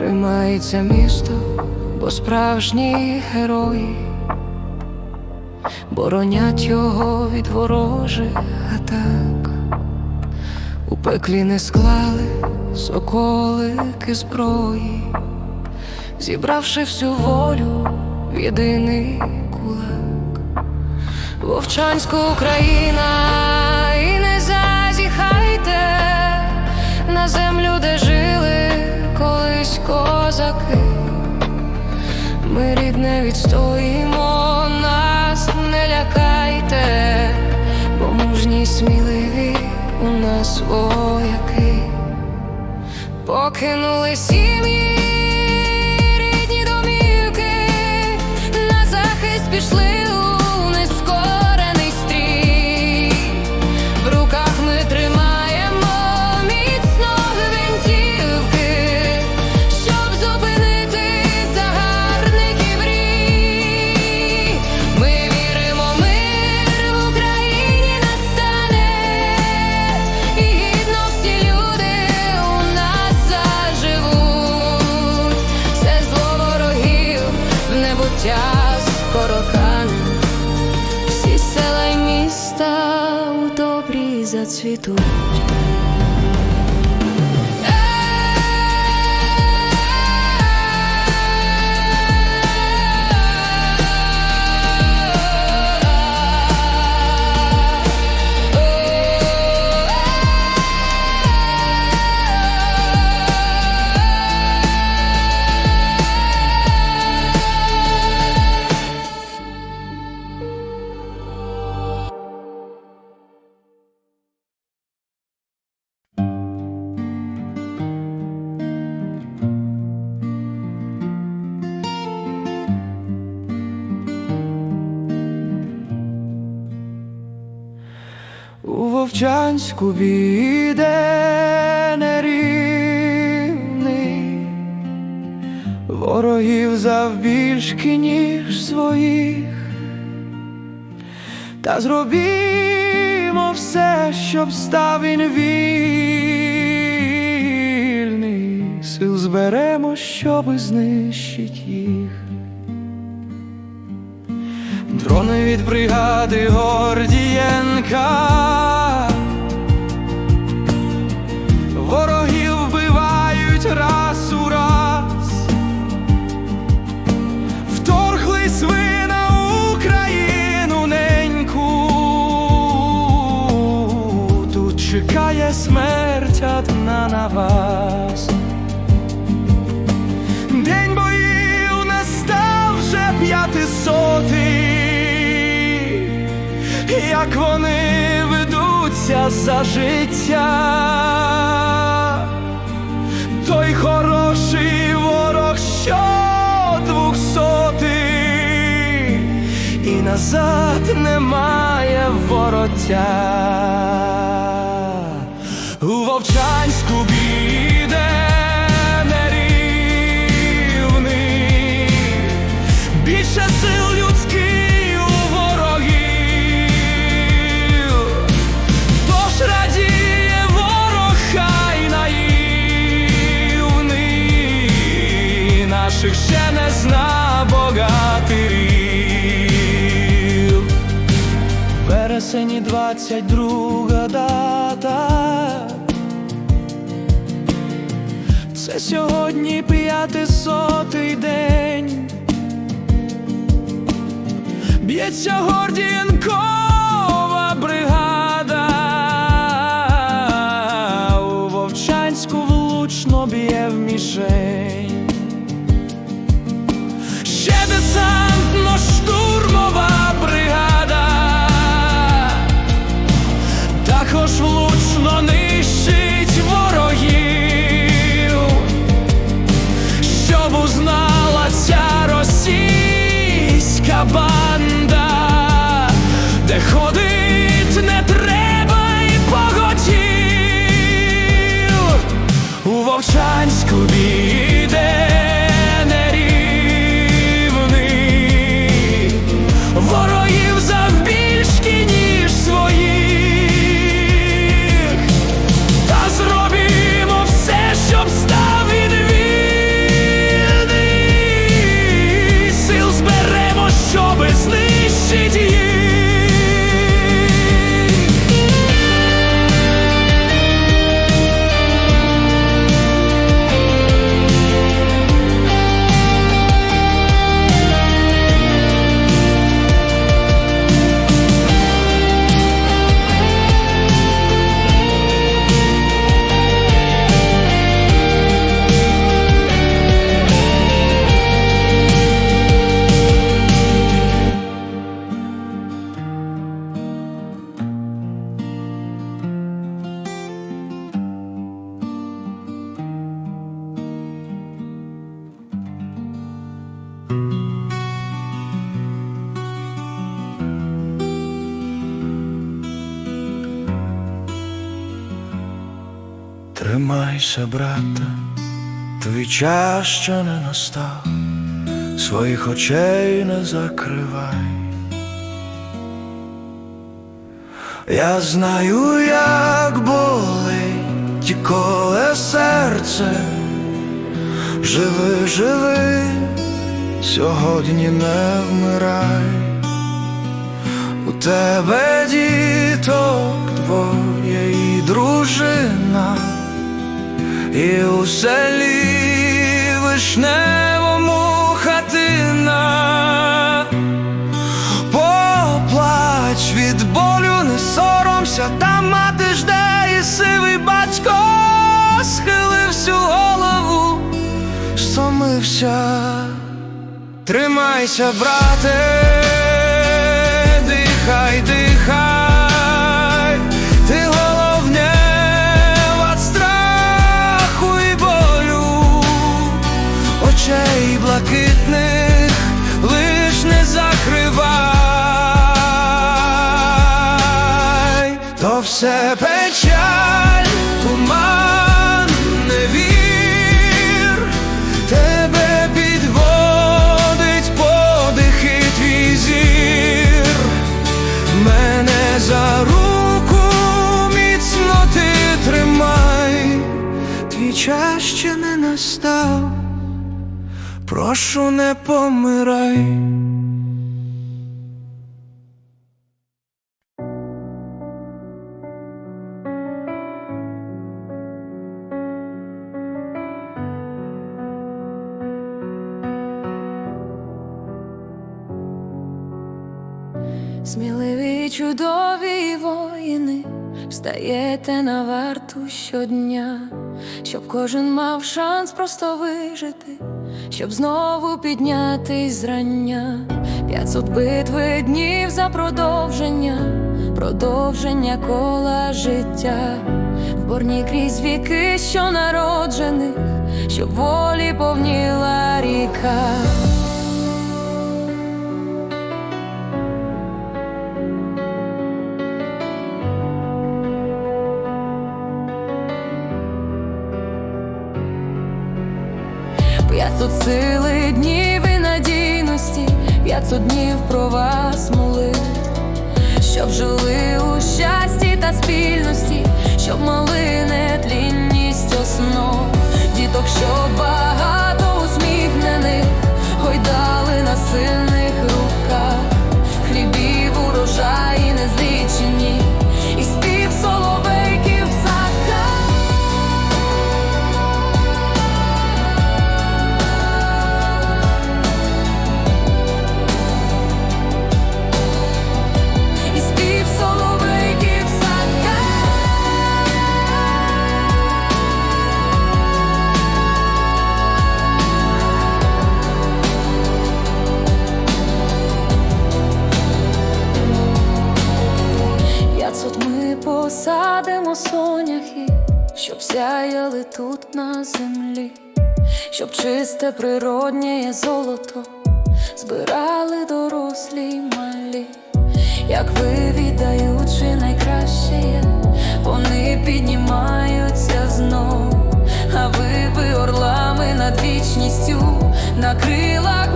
Тримається місто, бо справжні герої боронять його від ворожих атак. У пеклі не склали соколики зброї, зібравши всю волю в єдиний кулак. Вовчанська Україна, і не зазіхайте на землю, де жили козаки. Ми рідне відстоїмо, нас не лякайте, бо мужні сміливі у нас вояки, покинули сім'ї, рідні домівки, на захист пішли Вовчанську біде нерівний, ворогів завбільшки, ніж своїх, та зробімо все, щоб став він вільний, сил зберемо, щоби знищить їх. Дрони від бригади Гордієнка як вони ведуться за життя, той хороший ворог, що двохсотий, і назад немає вороття. У Вовчанську біде двадцять друга дата. Це сьогодні п'ятисотий день. Б'ється Гордієнкова бригада. Вовчанську біде Тримайся, брате, твій час ще не настав, своїх очей не закривай. Я знаю, як болить, коле серце, живи, живи, сьогодні не вмирай. У тебе діток двоє і дружина, і у селі вишневому хатина. Поплач від болю, не соромся, там мати жде, і сивий батько схилив всю голову, стомився. Тримайся, брате, дихай, дихай, все печаль, туман, не вір, тебе підводить подих і твій зір, мене за руку міцно ти тримай, твій час ще не настав, прошу не помирай. Чудові воїни, встаєте на варту щодня, щоб кожен мав шанс просто вижити, щоб знову піднятись зрання. П'ятсот битви днів за продовження, продовження кола життя, в борні крізь віки, що народжених, щоб волі повніла ріка. П'ятсот сили днів і надійності, п'ятсот днів про вас молив, щоб жили у щасті та спільності, щоб мали нетлінність основ, діток, що багато чисте природнє золото. Збирали дорослі й малі, як ви найкраще, вони піднімаються знов, а ви, ви орлами над вічністю, на крилах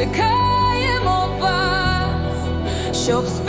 Чекаємо вас, щоб з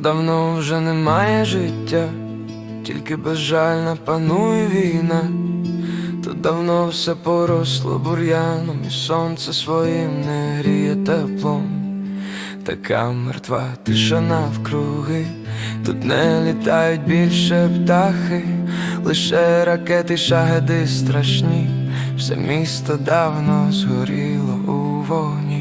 давно вже немає життя, тільки безжальна панує війна. Тут давно все поросло бур'яном, і сонце своїм не гріє теплом. Така мертва тиша навкруги, тут не літають більше птахи, лише ракети, шагеди страшні, все місто давно згоріло у вогні.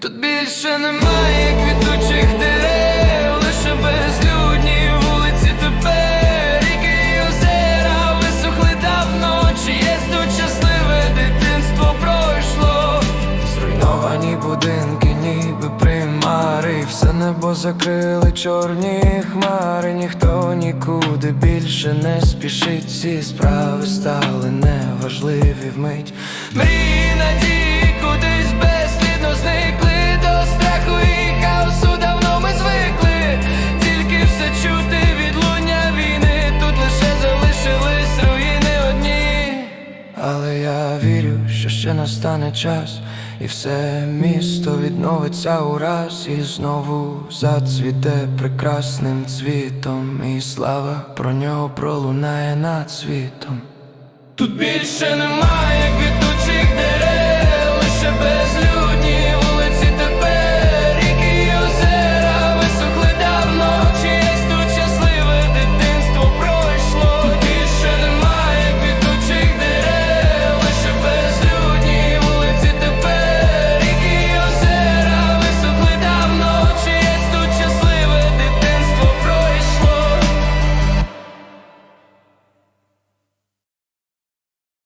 Тут більше немає квітучих дерев, лише безлюдні вулиці тепер, ріки і озера висохли давно, чиєсь тут щасливе дитинство пройшло. Зруйновані будинки, ніби примари, все небо закрили чорні хмари, ніхто нікуди більше не спішить, всі справи стали неважливі вмить. Мрії надії настане час, і все місто відновиться ураз, і знову зацвіте прекрасним цвітом, і слава про нього пролунає над світом. Тут більше немає